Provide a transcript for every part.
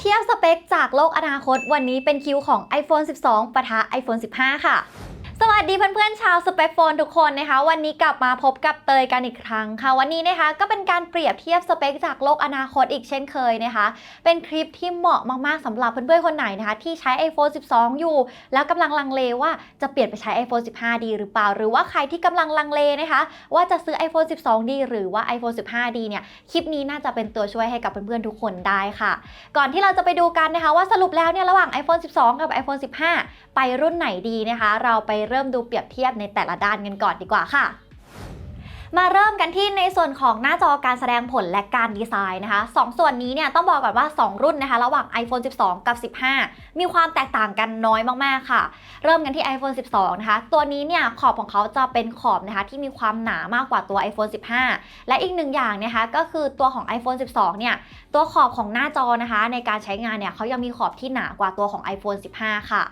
เทียบสเปคจากโลกอนาคตวันนี้เป็นคิวของ iPhone 12 ปะทะ iPhone 15 ค่ะ วัสดีเพื่อนๆชาวสเปคโฟนทุกคนนะคะ วันนี้กลับมาพบกับเตยกันอีกครั้งค่ะ วันนี้นะคะก็เป็นการเปรียบเทียบสเปคจากโลกอนาคตอีกเช่นเคยนะคะ เป็นคลิปที่เหมาะมากๆสำหรับเพื่อนๆคนไหนนะคะ ที่ใช้ iPhone 12 อยู่ แล้วกำลังลังเลว่าจะเปลี่ยนไปใช้ iPhone 15 ดีหรือเปล่า หรือว่าใครที่กำลังลังเลนะคะ ว่าจะซื้อ iPhone 12 ดีหรือว่า iPhone 15 ดีเนี่ยคลิปนี้น่าจะเป็นตัวช่วยให้กับเพื่อนๆทุกคนได้ค่ะ ก่อนที่เราจะไปดูกันนะคะ ว่าสรุปแล้วเนี่ยระหว่าง iPhone 12 กับ iPhone 15 ไปรุ่นไหนดีนะคะ เราไปเริ่มดูเปรียบเทียบในแต่ละด้านกันก่อนดีกว่าค่ะมาเริ่มกันที่ในส่วนของหน้าจอการแสดงผลและการดีไซน์นะคะสองส่วนนี้เนี่ยต้องบอกก่อนว่า 2 รุ่นนะคะ ระหว่าง iPhone 12 กับ 15 มีความแตกต่างกันน้อยมากๆค่ะ เริ่มกันที่ iPhone 12 นะคะ ตัวนี้เนี่ยขอบของเขาจะเป็นขอบนะคะ ที่มีความหนามากกว่าตัว iPhone 15 และอีกหนึ่งอย่างนะคะก็คือตัวของ iPhone 12 เนี่ย ตัวขอบของหน้าจอนะคะ ในการใช้งานเนี่ยเขายังมีขอบที่หนากว่าตัวของ iPhone 15 ค่ะ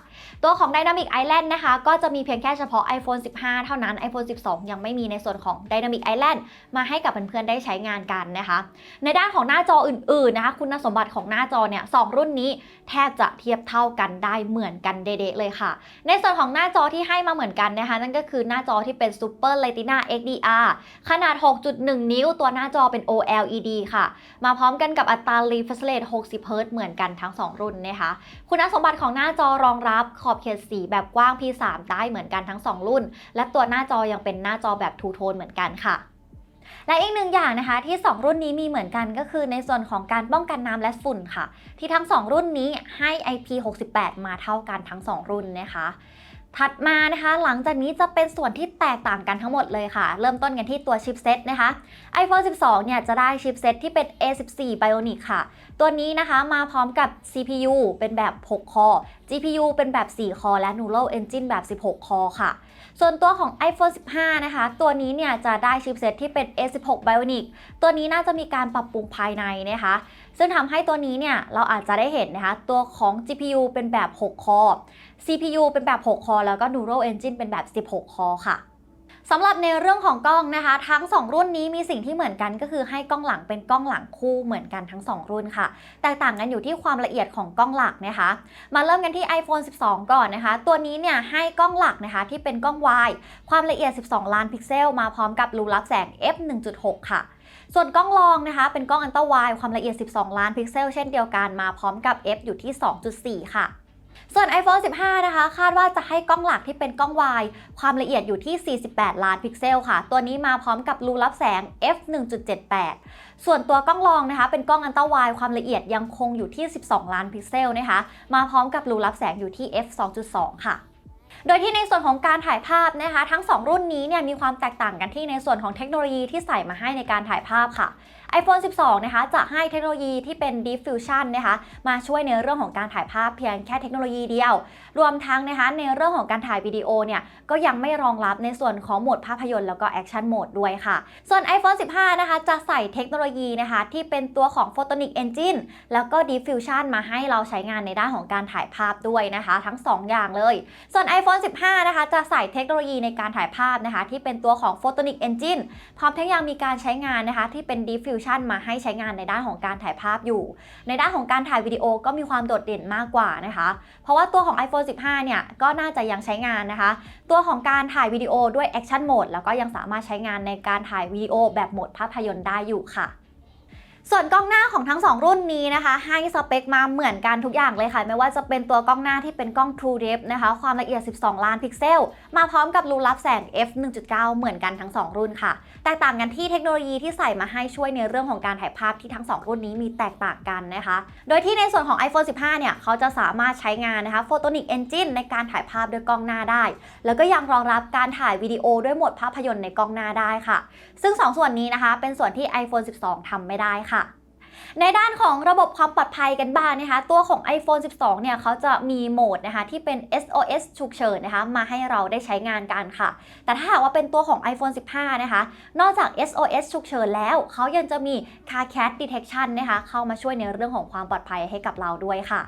ตัวของ Dynamic Island นะคะ ก็จะมีเพียงแค่เฉพาะ iPhone 15 เท่านั้น iPhone 12 ยังไม่มีในส่วนของ Dynamic Island มาให้กับเพื่อนๆได้ใช้งานกันนะคะ ในด้านของหน้าจออื่นๆนะคะ คุณสมบัติของหน้าจอเนี่ยสองรุ่นนี้แทบจะเทียบเท่ากันได้เหมือนกันเดะๆเลยค่ะ ในส่วนของหน้าจอที่ให้มาเหมือนกันนะคะ นั่นก็คือหน้าจอที่เป็น Super Retina XDR ขนาด 6.1 นิ้ว ตัวหน้าจอเป็น OLED ค่ะ มาพร้อมกันกับอัตรา refresh rate 60 Hz เหมือนกันทั้ง 2 รุ่นนะคะคุณสมบัติของหน้าจอรองรับขอบเขตสีแบบกว้าง P3 ได้เหมือนกันทั้ง 2 รุ่น และตัวหน้าจอยังเป็นหน้าจอแบบ Two Tone เหมือนกันค่ะและอีกหนึ่งอย่างนะคะที่ 2 รุ่นนี้มีเหมือนกันก็คือในส่วนของการป้องกันน้ำและฝุ่นค่ะ ที่ทั้ง 2 รุ่นนี้ให้ IP68 มาเท่ากันทั้ง 2 รุ่นนะคะ ถัดมานะคะ หลังจากนี้จะเป็นส่วนที่แตกต่างกันทั้งหมดเลยค่ะ เริ่มต้นกันที่ตัวชิปเซตนะคะ iPhone 12 เนี่ยจะได้ชิปเซตที่เป็น A14 Bionic ค่ะ ตัวนี้นะคะมาพร้อมกับ CPU เป็นแบบ 6 คอ GPU เป็นแบบ 4 คอ และ Neural Engine แบบ 16 คอค่ะ ส่วนตัวของ iPhone 15 นะคะ ตัวนี้เนี่ยจะได้ชิปเซตที่เป็น A16 Bionic ตัวนี้น่าจะมีการปรับปรุงภายในนะคะ ซึ่งทำให้ตัวนี้เนี่ยเราอาจจะได้เห็นนะคะตัวของ GPU เป็นแบบ 6 คอ CPU เป็นแบบ 6 คอ แล้วก็ Neural Engine เป็นแบบ 16 คอค่ะสำหรับในเรื่องของกล้องนะคะ ทั้ง 2 รุ่นนี้มีสิ่งที่เหมือนกันก็คือให้กล้องหลังเป็นกล้องหลังคู่เหมือนกันทั้ง 2 รุ่นค่ะ แตกต่างกันอยู่ที่ความละเอียดของกล้องหลักนะคะ มาเริ่มกันที่ iPhone 12 ก่อนนะคะ ตัวนี้เนี่ยให้กล้องหลักนะคะที่เป็นกล้องวายความละเอียด 12 ล้านพิกเซล มาพร้อมกับรูรับแสง f 1.6 ค่ะ ส่วนกล้องรองนะคะ เป็นกล้องอันตราไวด์ความละเอียด 12 ล้านพิกเซลเช่นเดียวกันมาพร้อมกับ f อยู่ที่ 2.4 ค่ะ ส่วน iPhone 15 นะคะ คาดว่าจะให้กล้องหลักที่เป็นกล้องวายความละเอียดอยู่ที่ 48 ล้านพิกเซลค่ะ ตัวนี้มาพร้อมกับรูรับแสง f 1.78 ส่วนตัวกล้องรองนะคะ เป็นกล้องอันตราไวด์ความละเอียดยังคงอยู่ที่ 12 ล้านพิกเซลนะคะ มาพร้อมกับรูรับแสงอยู่ที่ f 2.2 ค่ะ โดยที่ในส่วนของการถ่ายภาพนะคะ ทั้ง 2 รุ่นนี้เนี่ยมีความแตกต่างกันที่ในส่วนของเทคโนโลยีที่ใส่มาให้ในการถ่ายภาพค่ะ iPhone 12 นะคะ จะให้เทคโนโลยีที่เป็น Deep Fusion นะคะ มาช่วยในเรื่องของการถ่ายภาพเพียงแค่เทคโนโลยีเดียว รวมทั้งนะคะในเรื่องของการถ่ายวิดีโอเนี่ย ก็ยังไม่รองรับในส่วนของโหมดภาพยนตร์แล้วก็แอคชั่นโหมดด้วยค่ะ ส่วน iPhone 15 นะคะ จะใส่เทคโนโลยีนะคะ ที่เป็นตัวของ Photonic Engine แล้วก็ Deep Fusion มาให้เราใช้งานในด้านของการถ่ายภาพด้วยนะคะ ทั้ง 2 อย่างเลย ส่วน iPhone iPhone 15 นะคะ จะใส่เทคโนโลยีในการถ่ายภาพนะคะ ที่เป็นตัวของ Photonic Engine พร้อมทั้งยังมีการใช้งานนะคะ ที่เป็น Deep Fusion มาให้ใช้งานในด้านของการถ่ายภาพอยู่ ในด้านของการถ่ายวิดีโอก็มีความโดดเด่นมากกว่านะคะ เพราะว่าตัวของ iPhone 15 เนี่ย ก็น่าจะยังใช้งานนะคะ ตัวของการถ่ายวิดีโอด้วย Action Mode แล้วก็ยังสามารถใช้งานในการถ่ายวิดีโอแบบโหมดภาพยนตร์ได้อยู่ค่ะ ส่วนกล้องหน้าของทั้ง 2 รุ่นนี้นะคะ ให้สเปคมาเหมือนกันทุกอย่างเลยค่ะ ไม่ว่าจะเป็นตัวกล้องหน้าที่เป็นกล้อง True Depth นะคะ ความละเอียด 12 ล้านพิกเซล มาพร้อมกับรูรับแสง f 1.9 เหมือนกันทั้ง 2 รุ่นค่ะ แตกต่างกันที่เทคโนโลยีที่ใส่มาให้ช่วยในเรื่องของการถ่ายภาพที่ทั้ง 2 รุ่นนี้มีแตกต่างกันนะคะ โดยที่ในส่วนของ iPhone 15 เนี่ย เขาจะสามารถใช้งานนะคะ Photonic Engine ในการถ่ายภาพด้วยกล้องหน้าได้ แล้วก็ยังรองรับการถ่ายวิดีโอด้วยโหมดภาพยนตร์ในกล้องหน้าได้ค่ะ ซึ่ง 2 ส่วนนี้นะคะ เป็นส่วนที่ iPhone 12ทำไม่ได้ค่ะ ในด้านของระบบความปลอดภัยกันบ้างนะคะ ตัวของ iPhone 12 เนี่ยเขาจะมีโหมดนะคะที่เป็น SOS ฉุกเฉินนะคะมาให้เราได้ใช้งานกันค่ะ แต่ถ้าหากว่าเป็นตัวของ iPhone 15 นะคะ นอกจาก SOS ฉุกเฉินแล้วเขายังจะมี Car Cat Detection นะคะเข้ามาช่วยในเรื่องของความปลอดภัยให้กับเราด้วยค่ะ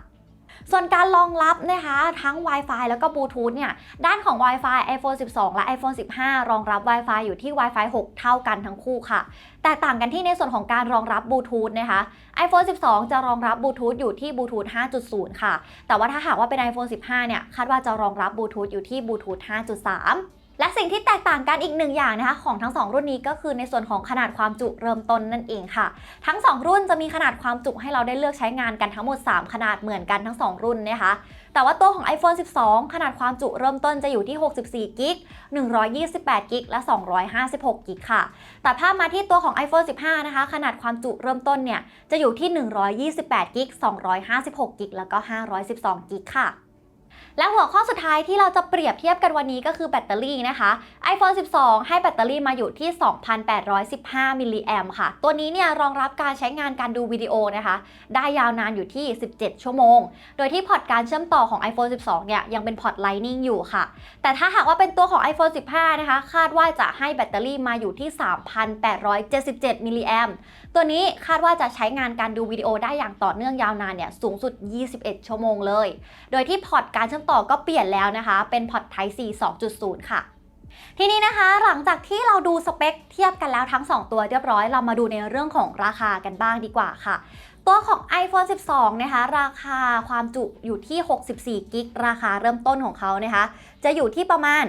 ส่วนการรองรับนะคะทั้ง Wi-Fi แล้วก็บลูทูธเนี่ย ด้านของ Wi-Fi iPhone 12 และ iPhone 15 รองรับ Wi-Fi อยู่ที่ Wi-Fi 6 เท่ากันทั้งคู่ค่ะ แตกต่างกันที่ในส่วนของการรองรับบลูทูธนะคะ iPhone 12 จะรองรับบลูทูธอยู่ที่บลูทูธ5.0 ค่ะ แต่ว่าถ้าหากว่าเป็น iPhone 15 เนี่ย คาดว่าจะรองรับบลูทูธอยู่ที่บลูทูธ5.3 และสิ่งที่แตกต่างกันอีกหนึ่งอย่างนะคะของทั้ง 2 รุ่นนี้ก็คือในส่วนของขนาดความจุเริ่มต้นนั่นเองค่ะ ทั้ง 2 รุ่นจะมีขนาดความจุให้เราได้เลือกใช้งานกันทั้งหมด 3 ขนาดเหมือนกันทั้ง 2 รุ่นนะคะแต่ว่าตัวของ iPhone 12 ขนาดความจุเริ่มต้นจะอยู่ที่ 64กิก128กิกและ 256กิกค่ะ แต่ถ้ามาที่ตัวของ iPhone 15 นะคะ ขนาดความจุเริ่มต้นเนี่ยจะอยู่ที่ 128กิก256กิกแล้วก็512กิกค่ะ และหัวข้อสุดท้ายที่เราจะเปรียบเทียบกันวันนี้ก็คือแบตเตอรี่นะคะ iPhone 12 ให้แบตเตอรี่มาอยู่ที่ 2,815 มิลลิแอมค่ะ ตัวนี้เนี่ยรองรับการใช้งานการดูวิดีโอนะคะ ได้ยาวนานอยู่ที่ 17 ชั่วโมง โดยที่พอร์ตการเชื่อมต่อของ iPhone 12 เนี่ยยังเป็นพอร์ต Lightning อยู่ค่ะ แต่ถ้าหากว่าเป็นตัวของ iPhone 15 นะคะ คาดว่าจะให้แบตเตอรี่มาอยู่ที่ 3,877 มิลลิแอมตัวนี้คาดว่าจะใช้งานการดูวิดีโอได้อย่างต่อเนื่องยาวนานเนี่ยสูงสุด 21 ชั่วโมงเลย โดยที่พอร์ตการเชื่อมต่อก็เปลี่ยนแล้วนะคะ เป็นพอร์ตไทป์ C 2.0 ค่ะทีนี้นะคะหลังจากที่เราดูสเปคเทียบกันแล้วทั้ง 2 ตัวเรียบร้อย เรามาดูในเรื่องของราคากันบ้างดีกว่าค่ะ ตัวของ iPhone 12 นะคะ ราคาความจุอยู่ที่ 64 กิก ราคาเริ่มต้นของเขานะคะ จะอยู่ที่ประมาณ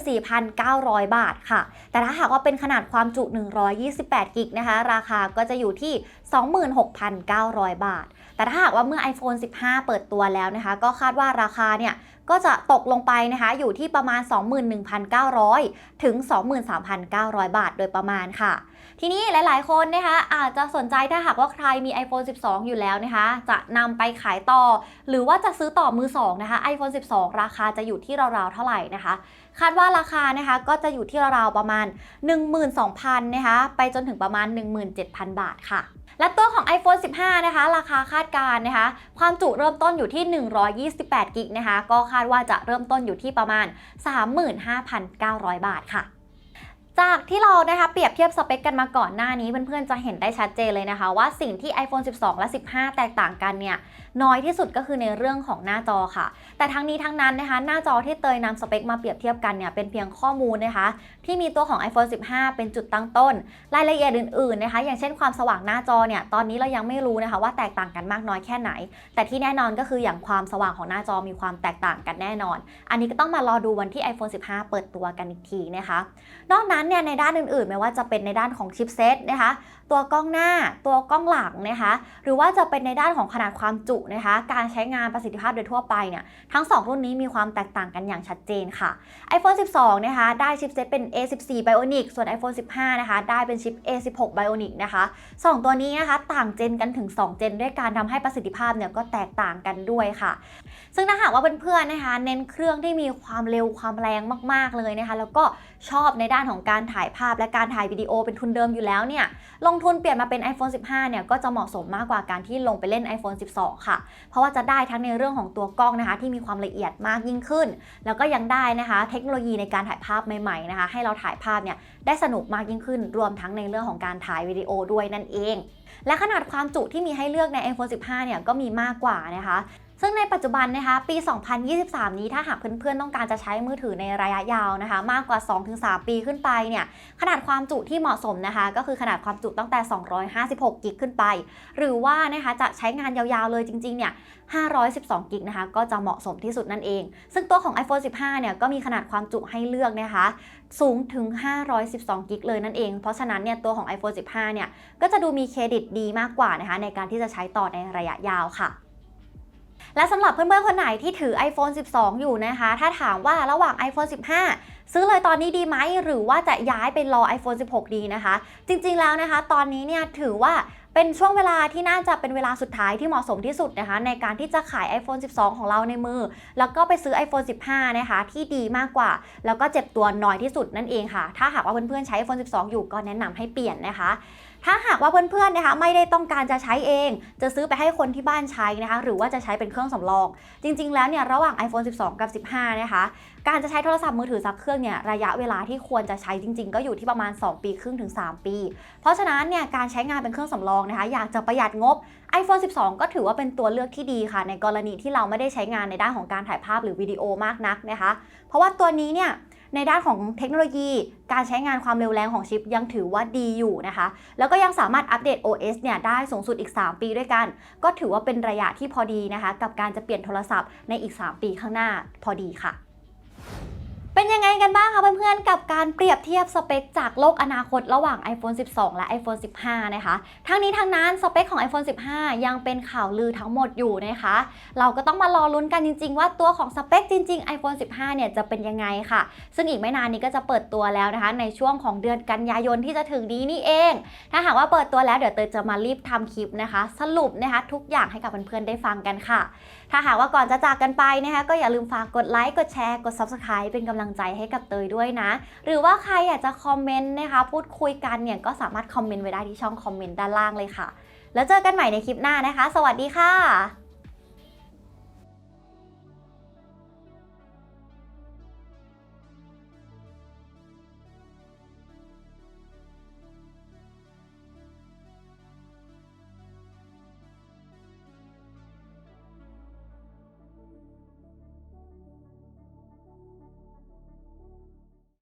24,900 บาทค่ะ แต่ถ้าหากว่าเป็นขนาดความจุ 128 กิกนะคะ ราคาก็จะอยู่ที่ 26,900 บาท แต่ถ้าหากว่าเมื่อ iPhone 15 เปิดตัวแล้วนะคะ ก็คาดว่าราคาเนี่ย ก็จะตกลงไปนะคะอยู่ที่ประมาณ 21,900 ถึง 23,900 บาทโดยประมาณค่ะ ทีนี้หลายๆ คนนะคะอาจจะสนใจถ้าหากว่าใครมี iPhone 12 อยู่แล้วนะคะ จะนำไปขายต่อ หรือว่าจะซื้อต่อมือ2นะคะ iPhone 12 ราคาจะอยู่ที่ราวๆเท่าไหร่นะคะ คาดว่าราคานะคะก็จะอยู่ที่ราวๆประมาณ 12,000นะคะไปจนถึงประมาณ 17,000 บาทค่ะและตัวของ iPhone 15 นะคะ ราคาคาดการณ์นะคะ ความจุเริ่มต้นอยู่ที่ 128 กิกนะคะ ก็คาดว่าจะเริ่มต้นอยู่ที่ประมาณ 35,900 บาทค่ะ จากที่เรานะคะเปรียบเทียบสเปคกันมาก่อนหน้านี้เพื่อนๆจะเห็นได้ชัดเจนเลยนะคะ ว่าสิ่งที่ iPhone 12 และ 15 แตกต่างกันเนี่ย น้อยที่สุดก็คือในเรื่องของหน้าจอค่ะ แต่ทั้งนี้ทั้งนั้นนะคะ หน้าจอที่เตยนำสเปคมาเปรียบเทียบกันเนี่ยเป็นเพียงข้อมูลนะคะ ที่มีตัวของ iPhone 15 เป็นจุดตั้งต้น รายละเอียดอื่นๆนะคะ อย่างเช่นความสว่างหน้าจอเนี่ยตอนนี้เรายังไม่รู้นะคะว่าแตกต่างกันมากน้อยแค่ไหน แต่ที่แน่นอนก็คืออย่างความสว่างของหน้าจอมีความแตกต่างกันแน่นอน อันนี้ก็ต้องมารอดูวันที่ iPhone 15 เปิดตัวกันอีกทีนะคะ นอกนั้นเนี่ยในด้านอื่นๆ ไม่ว่าจะเป็นในด้านของชิปเซตนะคะ ตัวกล้องหน้า ตัวกล้องหลังนะคะ หรือว่าจะเป็นในด้านของขนาดความจุนะคะ การใช้งานประสิทธิภาพโดยทั่วไปเนี่ยทั้ง 2 รุ่นนี้มีความแตกต่างกันอย่างชัดเจนค่ะ iPhone 12 นะคะ ได้ชิปเซตเป็น A14 Bionic ส่วน iPhone 15 นะคะ ได้เป็นชิป A16 Bionic นะคะ 2 ตัวนี้นะคะ ต่างเจนกันถึง 2 เจน ด้วยการทำให้ประสิทธิภาพเนี่ยก็แตกต่างกันด้วยค่ะ ซึ่งถ้าหากว่าเพื่อนๆนะคะ เน้นเครื่องที่มีความเร็วความแรงมาก ๆเลยนะคะ แล้วก็ชอบในด้านของการถ่ายภาพและการถ่ายวิดีโอเป็นทุนเดิมอยู่แล้วเนี่ยลงทุนเปลี่ยนมาเป็น iPhone 15 เนี่ยก็จะเหมาะสมมากกว่าการที่ลงไปเล่น iPhone 12 ค่ะเพราะว่าจะได้ทั้งในเรื่องของตัวกล้องนะคะ ที่มีความละเอียดมากยิ่งขึ้น แล้วก็ยังได้นะคะ เทคโนโลยีในการถ่ายภาพใหม่ๆนะคะ ให้เราถ่ายภาพเนี่ยได้สนุกมากยิ่งขึ้น รวมทั้งในเรื่องของการถ่ายวิดีโอด้วยนั่นเอง และขนาดความจุที่มีให้เลือกใน iPhone 15 เนี่ยก็มีมากกว่านะคะ ซึ่งในปัจจุบันนะคะปี 2023 นี้ถ้าหากเพื่อนๆ ต้องการจะใช้มือถือในระยะยาวนะคะ มากกว่า 2-3 ปีขึ้นไปเนี่ยขนาดความจุที่เหมาะสมนะคะ ก็คือขนาดความจุตั้งแต่ 256 กิกขึ้นไป หรือว่านะคะจะใช้งานยาวๆเลยจริงๆเนี่ย512 กิกนะคะก็จะเหมาะสมที่สุดนั่นเอง ซึ่งตัวของ iPhone 15 เนี่ยก็มีขนาดความจุให้เลือกนะคะ สูงถึง 512 กิกเลยนั่นเอง เพราะฉะนั้นเนี่ยตัวของ iPhone 15 เนี่ยก็จะดูมีเครดิตดีมากกว่านะคะในการที่จะใช้ต่อในระยะยาวค่ะ และสำหรับเพื่อนๆ คนไหนที่ถือ iPhone 12 อยู่นะคะ ถ้าถามว่าระหว่าง iPhone 15 ซื้อเลยตอนนี้ดีไหม หรือว่าจะย้ายไปรอ iPhone 16 ดีนะคะ จริงๆแล้วนะคะ ตอนนี้เนี่ยถือว่า เป็นช่วงเวลาที่น่าจะเป็นเวลาสุดท้ายที่เหมาะสมที่สุดนะคะ ในการที่จะขาย iPhone 12 ของเราในมือ แล้วก็ไปซื้อ iPhone 15 นะคะ ที่ดีมากกว่า แล้วก็เจ็บตัวน้อยที่สุดนั่นเองค่ะ ถ้าหากว่าเพื่อนๆใช้ iPhone 12 อยู่ก็แนะนำให้เปลี่ยนนะคะถ้าหากว่าเพื่อนๆนะคะไม่ได้ต้องการจะใช้เอง จะซื้อไปให้คนที่บ้านใช้นะคะ หรือว่าจะใช้เป็นเครื่องสำรอง จริงๆ แล้วเนี่ยระหว่าง iPhone 12 กับ 15 นะคะ การจะใช้โทรศัพท์มือถือสักเครื่องเนี่ยระยะเวลาที่ควรจะใช้จริง ๆ ก็อยู่ที่ประมาณ 2 ปีครึ่งถึง 3 ปี เพราะฉะนั้นเนี่ยการใช้งานเป็นเครื่องสำรองนะคะ อยากจะประหยัดงบ iPhone 12 ก็ถือว่าเป็นตัวเลือกที่ดีค่ะ ในกรณีที่เราไม่ได้ใช้งานในด้านของการถ่ายภาพหรือวิดีโอมากนักนะคะ เพราะว่าตัวนี้เนี่ยในด้านของเทคโนโลยี การใช้งานความเร็วแรงของชิปยังถือว่าดีอยู่นะคะ แล้วก็ยังสามารถอัปเดต OS เนี่ยได้สูงสุดอีก 3 ปีด้วยกัน ก็ถือว่าเป็นระยะที่พอดีนะคะ กับการจะเปลี่ยนโทรศัพท์ในอีก 3 ปีข้างหน้าพอดีค่ะ เป็น ยังไงกันบ้างคะเพื่อนๆ กับการเปรียบเทียบสเปคจากโลกอนาคตระหว่าง iPhone 12 และ iPhone 15 นะคะ ทั้งนี้ทั้งนั้นสเปคของ iPhone 15 ยังเป็นข่าวลือทั้งหมดอยู่นะคะ เราก็ต้องมารอลุ้นกันจริง ๆ ว่าตัวของสเปคจริง ๆ iPhone 15 เนี่ยจะเป็นยังไงค่ะ ซึ่งอีกไม่นานนี้ก็จะเปิดตัวแล้วนะคะ ในช่วงของเดือนกันยายนที่จะถึงนี้นี่เอง ถ้าหากว่าเปิดตัวแล้วเดี๋ยวเตยจะมารีบทำคลิปนะคะ สรุปนะคะทุกอย่างให้กับเพื่อนๆ ได้ฟังกันค่ะ ถ้าหากว่าก่อนจะจากกันไปนะคะก็อย่าลืมฝากกดไลค์กดแชร์กด Subscribe เป็นกำลังใจให้กับเตยด้วยนะ หรือว่าใครอยากจะคอมเมนต์นะคะ พูดคุยกันเนี่ยก็สามารถคอมเมนต์ไว้ได้ที่ช่องคอมเมนต์ด้านล่างเลยค่ะ แล้วเจอกันใหม่ในคลิปหน้านะคะ สวัสดีค่ะ